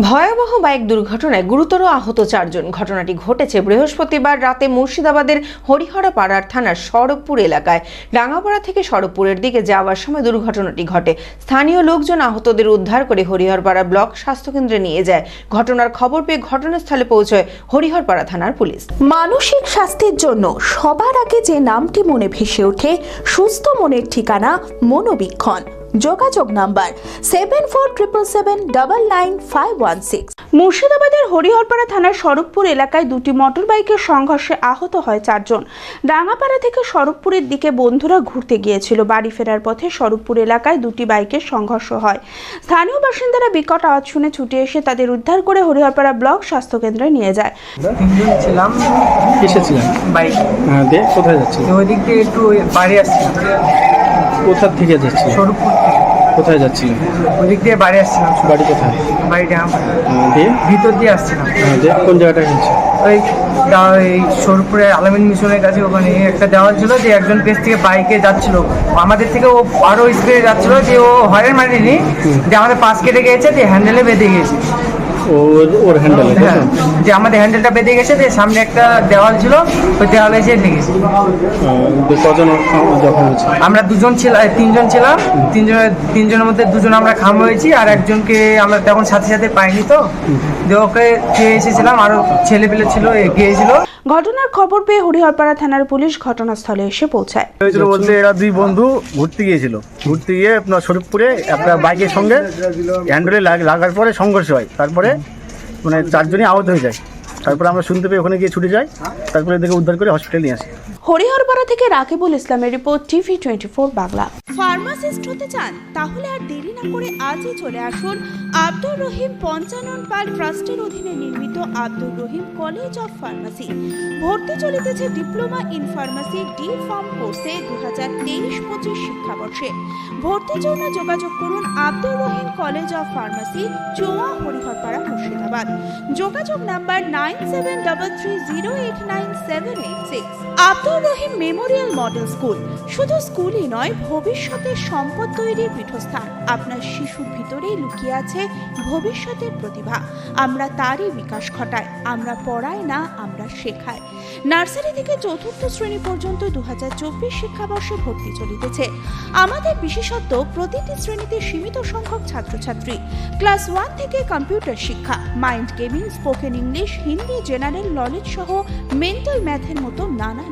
ভয়াবহ বাইক দুর্ঘটনায় গুরুতর আহত চারজন। ঘটনাটি ঘটেছে বৃহস্পতিবার রাতে মুর্শিদাবাদের হরিহরাপাড়ার থানার সড়কপুর এলাকায়। ডাঙ্গাপাড়া থেকে সড়কপুরের দিকে যাওয়ার সময় দুর্ঘটনাটি ঘটে। স্থানীয় লোকজন আহতদের উদ্ধার করে হরিহরপাড়া ব্লক স্বাস্থ্যকেন্দ্রে নিয়ে যায়। ঘটনার খবর পেয়ে ঘটনাস্থলে পৌঁছয় হরিহরপাড়া থানার পুলিশ। মানসিক স্বাস্থ্যের জন্য সবার আগে যে নামটি মনে ভেসে ওঠে, সুস্থ মনের ঠিকানা মনোবীক্ষণ। যোগাযোগ number seven four triple seven double nine five one six মুর্শিদাবাদের হরিহরপাড়া থানার সড়কপুর এলাকায় দুটি মোটর বাইকের সংঘর্ষে আহত হয় চারজন। ডাঙ্গাপাড়া থেকে সড়কপুরের দিকে বন্ধুরা ঘুরতে গিয়েছিল। বাড়ি ফেরার পথে সড়কপুর এলাকায় দুটি বাইকের সংঘর্ষ হয়। স্থানীয় বাসিন্দারা বিকট আওয়াজ শুনে ছুটে এসে তাদের উদ্ধার করে হরিহরপাড়া ব্লক স্বাস্থ্যকেন্দ্রে নিয়ে যায়। তিনজন ছিলাম এসেছিলেন? বাইক। হ্যাঁ কোথায় যাচ্ছিলেন ওই দিক দিয়ে একটু বাড়ি আসছিলাম। কোথা থেকে স্বরূপপুর থেকে। কোথায় যাচ্ছিলেন? ওদিক দিয়ে বাড়ি আসছিলাম বাড়ি কোথায়? বাড়িটা হ্যাঁ, দিয়ে? ভিতর দিয়ে আসছিলাম। হ্যাঁ, দিয়ে কোন জায়গাটা হয়েছে ওই এই সোরপুরের আলামিন মিশনের কাছে ওখানে একটা দেওয়াল ছিল যে একজন পেজ থেকে বাইকে যাচ্ছিল। আমাদের থেকে ও আরও স্পিডে যাচ্ছিল যে ও হরেন মারেনি। যে আমাদের পাশ কেটে গিয়েছে যে হ্যান্ডেলে বেঁধে গেছে ওর ওর হ্যান্ডেলে হ্যাঁ? যে আমাদের হ্যান্ডেলটা বেঁধে গেছে যে সামনে একটা দেওয়াল ছিল ওই দেওয়ালে এসে লেগেছে কজন যখন আমরা দুজন ছিলাম তিনজন ছিলাম তিনজনের তিনজনের মধ্যে দুজন আমরা খাম হয়েছি আর একজনকে আমরা তখন সাথে সাথে পাইনি তো। দিয়ে ওকে খেয়ে এসেছিলাম আরও ছেলে পেলে ছিল গিয়েছিল। ঘটনার খবর পেয়ে হরিহরপাড়া থানার পুলিশ ঘটনাস্থলে এসে পৌঁছায়। হয়েছিল বলতে এরা দুই বন্ধু ঘুরতে গিয়েছিল। ঘুরতে গিয়ে আপনার শরীফপুরে একটা বাইকের সঙ্গে হ্যান্ডেলে লাগ- লাগার পরে সংঘর্ষ হয়। তারপরে মানে চারজনই আহত হয়ে যায়। তারপরে আমরা শুনতে পেয়ে ওখানে গিয়ে ছুটে যাই। তারপরে এদেরকে উদ্ধার করে হসপিটালে নিয়ে আসি। হরিহরপাড়া থেকে রাকিবুল ইসলামের report TV twenty four Bangla. Pharmacist হতে চান তাহলে আর দেরি না করে আজই চলে আসুন আব্দুর রহিম পঞ্চানন পাল ট্রাস্টের অধীনে নির্মিত Abdur Rahim college of pharmacy. ভর্তি চলিতেছে diploma in pharmacy D pharm কোর্সে দু হাজার তেইশ পঁচিশ শিক্ষাবর্ষে। ভর্তির জন্য যোগাযোগ করুন Abdur Rahim college of pharmacy Choa Hariharpara Murshidabad যোগাযোগ number nine seven double three zero eight nine seven eight six. Abdur Rahim memorial model school. শুধু স্কুলই নয়, ভবিষ্যতের সম্পদ তৈরির পীঠস্থান। আপনার শিশুর ভিতরেই লুকিয়ে আছে ভবিষ্যতের প্রতিভা। আমরা তারই বিকাশ ঘটাই। আমরা পড়াই না, আমরা শেখাই। নার্সারি থেকে চতুর্থ শ্রেণি পর্যন্ত দু হাজার চব্বিশ শিক্ষাবর্ষে ভর্তি চলিতেছে। আমাদের বিশেষত্ব, প্রতিটি শ্রেণীতে সীমিত সংখ্যক ছাত্রছাত্রী। ক্লাস ওয়ান থেকে কম্পিউটার শিক্ষা, mind gaming, spoken English, Hindi, general knowledge সহ মেন্টাল ম্যাথের মতো নানান